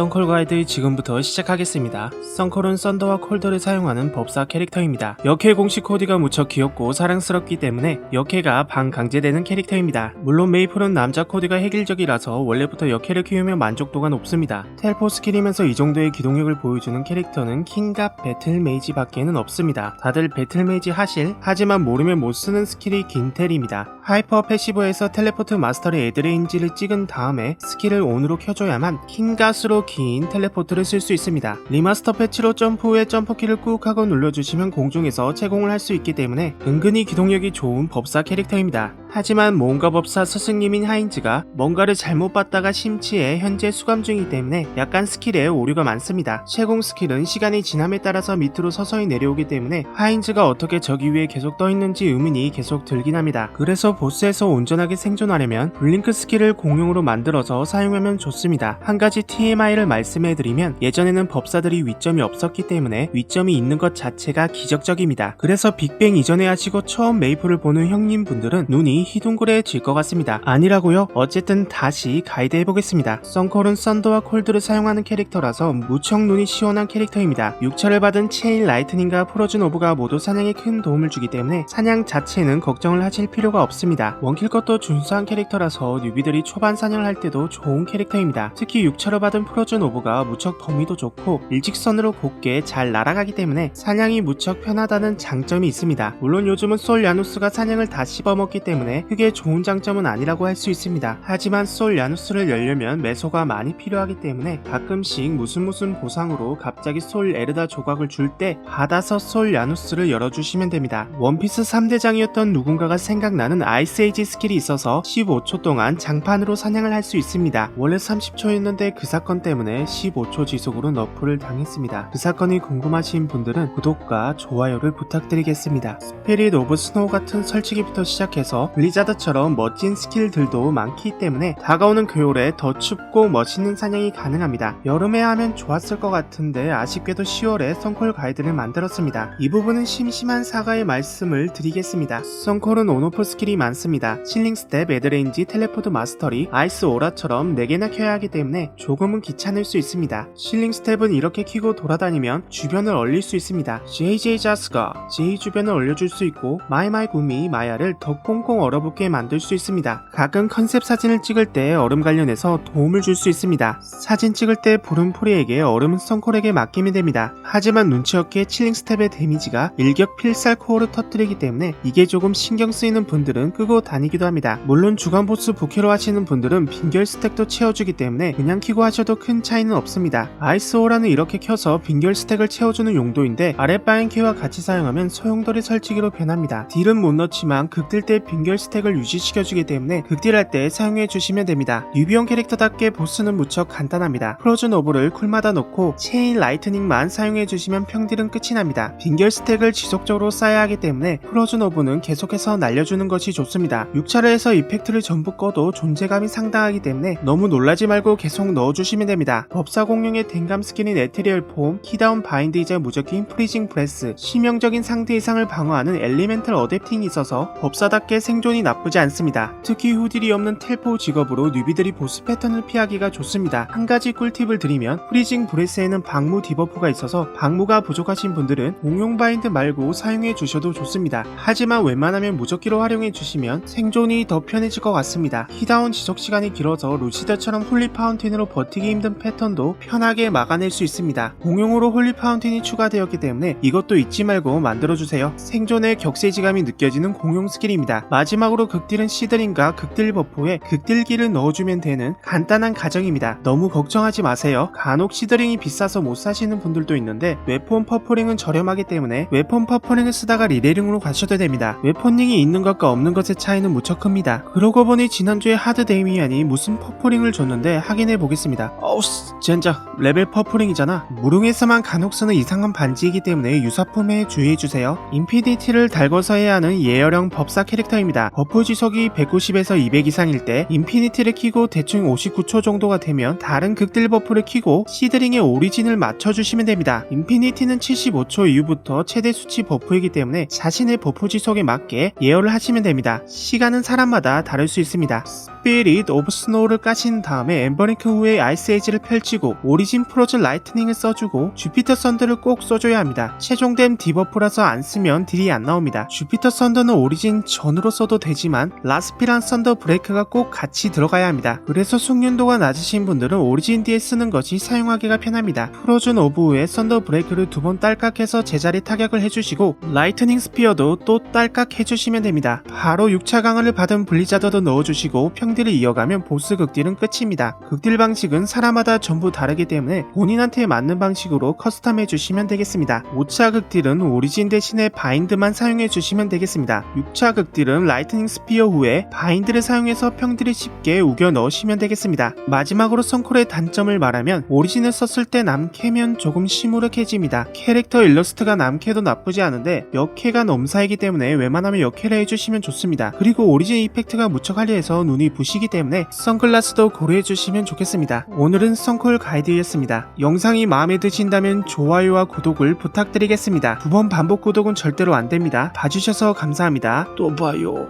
썬콜 가이드 지금부터 시작하겠습니다. 썬콜은 썬더와 콜더를 사용하는 법사 캐릭터입니다. 역해 공식 코디가 무척 귀엽고 사랑스럽기 때문에 역해가 반강제되는 캐릭터입니다. 물론 메이플은 남자 코디가 획일적이라서 원래부터 역해를 키우면 만족도가 높습니다. 텔포 스킬이면서 이 정도의 기동력을 보여주는 캐릭터는 킹갑 배틀 메이지 밖에는 없습니다. 다들 배틀 메이지 하실 하지만 모르면 못 쓰는 스킬이 긴텔입니다. 하이퍼 패시브에서 텔레포트 마스터의 에드레인지를 찍은 다음에 스킬을 온으로 켜줘야만 킹가스로 긴 텔레포트를 쓸 수 있습니다. 리마스터 패치로 점프 후에 점프키를 꾹 하고 눌러주시면 공중에서 채공을 할 수 있기 때문에 은근히 기동력이 좋은 법사 캐릭터입니다. 하지만 모험가 법사 스승님인 하인즈가 뭔가를 잘못 봤다가 심취해 현재 수감 중이기 때문에 약간 스킬에 오류가 많습니다. 채공 스킬은 시간이 지남에 따라서 밑으로 서서히 내려오기 때문에 하인즈가 어떻게 저기 위에 계속 떠 있는지 의문이 계속 들긴 합니다. 그래서 보스에서 온전하게 생존하려면 블링크 스킬을 공용으로 만들어서 사용하면 좋습니다. 한 가지 TMI를 말씀해드리면 예전에는 법사들이 위점이 없었기 때문에 위점이 있는 것 자체가 기적적입니다. 그래서 빅뱅 이전에 하시고 처음 메이플을 보는 형님분들은 눈이 희둥그레질 것 같습니다. 아니라고요? 어쨌든 다시 가이드 해보겠습니다. 썬콜은 썬더와 콜드를 사용하는 캐릭터라서 무척 눈이 시원한 캐릭터입니다. 6차를 받은 체인 라이트닝과 프로즌 오브가 모두 사냥에 큰 도움을 주기 때문에 사냥 자체는 걱정을 하실 필요가 없습니다. 원킬 것도 준수한 캐릭터라서 뉴비들이 초반 사냥을 할 때도 좋은 캐릭터입니다. 특히 6차로 받은 프로즌 오브가 무척 범위도 좋고 일직선으로 곱게 잘 날아가기 때문에 사냥이 무척 편하다는 장점이 있습니다. 물론 요즘은 솔 야누스가 사냥을 다 씹어먹기 때문에 크게 좋은 장점은 아니라고 할 수 있습니다. 하지만 솔 야누스를 열려면 매소가 많이 필요하기 때문에 가끔씩 무슨 무슨 보상으로 갑자기 솔 에르다 조각을 줄 때 받아서 솔 야누스를 열어주시면 됩니다. 원피스 3대장이었던 누군가가 생각나는 아이스에이지 스킬이 있어서 15초 동안 장판으로 사냥을 할 수 있습니다. 원래 30초였는데 그 사건 때문에 15초 지속으로 너프를 당했습니다. 그 사건이 궁금하신 분들은 구독과 좋아요를 부탁드리겠습니다. 스피릿 오브 스노우 같은 설치기부터 시작해서 블리자드처럼 멋진 스킬들도 많기 때문에 다가오는 겨울에 더 춥고 멋있는 사냥이 가능합니다. 여름에 하면 좋았을 것 같은데 아쉽게도 10월에 선콜 가이드를 만들었습니다. 이 부분은 심심한 사과의 말씀을 드리겠습니다. 선콜은 온오프 스킬이 많습니다. 실링 스텝, 에드레인지, 텔레포트 마스터리, 아이스 오라처럼 4개나 켜야 하기 때문에 조금은 귀찮을 수 있습니다. 실링 스텝은 이렇게 키고 돌아다니면 주변을 얼릴 수 있습니다. JJ 자스가 J 주변을 얼려줄 수 있고 마이마이 구미 마야를 더 꽁꽁 얼 어붙게 만들 수 있습니다. 가끔 컨셉 사진을 찍을 때 얼음 관련해서 도움을 줄 수 있습니다. 사진 찍을 때 부른 포리에게 얼음은 썬콜에게 맡기면 됩니다. 하지만 눈치 없게 칠링 스텝의 데미지가 일격 필살 코어를 터뜨리기 때문에 이게 조금 신경 쓰이는 분들은 끄고 다니기도 합니다. 물론 주간 보스 부캐로 하시는 분들은 빈결 스택도 채워주기 때문에 그냥 키고 하셔도 큰 차이는 없습니다. 아이스 오라는 이렇게 켜서 빈결 스택을 채워주는 용도인데 아랫바인 키와 같이 사용하면 소용돌이 설치기로 변합니다. 딜은 못 넣지만 극딜 때 빈결 스택을 유지시켜주기 때문에 극딜할 때 사용해 주시면 됩니다. 뉴비용 캐릭터답게 보스는 무척 간단합니다. 프로즌 오브를 쿨마다 놓고 체인 라이트닝만 사용해 주시면 평딜은 끝이 납니다. 빈결 스택을 지속적으로 쌓아야 하기 때문에 프로즌 오브는 계속해서 날려주는 것이 좋습니다. 6차를 해서 이펙트를 전부 꺼도 존재감이 상당하기 때문에 너무 놀라지 말고 계속 넣어주시면 됩니다. 법사 공룡의 댕감 스킬인 에테리얼 폼, 키다운 바인드이자 무적인 프리징 브레스, 치명적인 상대 이상을 방어하는 엘리멘탈 어댑팅이 있어서 법사답게 생존 이 나쁘지 않습니다. 특히 후딜이 없는 텔포 직업으로 뉴비들이 보스 패턴을 피하기가 좋습니다. 한 가지 꿀팁을 드리면 프리징 브레스에는 방무 디버프가 있어서 방무가 부족하신 분들은 공용 바인드 말고 사용해 주셔도 좋습니다. 하지만 웬만하면 무적기로 활용해 주시면 생존이 더 편해질 것 같습니다. 히다운 지속 시간이 길어서 루시드처럼 홀리 파운틴으로 버티기 힘든 패턴도 편하게 막아낼 수 있습니다. 공용으로 홀리 파운틴이 추가되었기 때문에 이것도 잊지 말고 만들어주세요. 생존의 격세지감이 느껴지는 공용 스킬입니다. 마지막 으로 극딜은 시드링과 극딜 버프에 극딜기를 넣어주면 되는 간단한 가정입니다. 너무 걱정하지 마세요. 간혹 시드링이 비싸서 못 사시는 분들도 있는데 웨폰 퍼플링은 저렴하기 때문에 웨폰 퍼플링을 쓰다가 리레링으로 가셔도 됩니다. 웨폰링이 있는 것과 없는 것의 차이는 무척 큽니다. 그러고 보니 지난주에 하드 데이미안이 무슨 퍼플링을 줬는데 확인해 보겠습니다. 어우 젠장 레벨 퍼플링이잖아. 무릉에서만 간혹 쓰는 이상한 반지이기 때문에 유사품에 주의해주세요. 인피니티를 달궈서 해야 하는 예열형 법사 캐릭터입니다. 버프 지속이 190에서 200 이상일 때 인피니티를 키고 대충 59초 정도가 되면 다른 극딜 버프를 키고 시드링의 오리진을 맞춰주시면 됩니다. 인피니티는 75초 이후부터 최대 수치 버프이기 때문에 자신의 버프 지속에 맞게 예열을 하시면 됩니다. 시간은 사람마다 다를 수 있습니다. 스피릿 오브 스노우를 까신 다음에 엠버링크 후에 아이스 에이지를 펼치고 오리진 프로즌 라이트닝을 써주고 주피터 썬더를 꼭 써줘야 합니다. 최종된 디버프라서 안 쓰면 딜이 안 나옵니다. 주피터 썬더는 오리진 전으로 써도 되지만 라스피란 썬더 브레이크가 꼭 같이 들어가야 합니다. 그래서 숙련도가 낮으신 분들은 오리진 뒤에 쓰는 것이 사용하기가 편합니다. 프로즌 오브 후에 썬더 브레이크를 두 번 딸깍해서 제자리 타격을 해주시고 라이트닝 스피어도 또 딸깍 해주시면 됩니다. 바로 6차 강화를 받은 블리자더도 넣어주시고 평 딜을 이어가면 보스 극딜은 끝입니다. 극딜 방식은 사람마다 전부 다르기 때문에 본인한테 맞는 방식으로 커스텀 해 주시면 되겠습니다. 5차 극딜은 오리진 대신에 바인드만 사용해 주시면 되겠습니다. 6차 극딜은 라이트닝 스피어 후에 바인드를 사용해서 평딜을 쉽게 우겨 넣으시면 되겠습니다. 마지막으로 선콜의 단점을 말하면 오리진을 썼을 때 남캐면 조금 시무룩해집니다. 캐릭터 일러스트가 남캐도 나쁘지 않은데 역캐가 넘사이기 때문에 웬만하면 역캐를 해주시면 좋습니다. 그리고 오리진 이펙트가 무척 화려해서 눈이 부시기 때문에 선글라스도 고려해 주시면 좋겠습니다. 오늘은 선콜 가이드였습니다. 영상이 마음에 드신다면 좋아요와 구독을 부탁드리겠습니다. 두 번 반복 구독은 절대로 안됩니다. 봐주셔서 감사합니다. 또 봐요.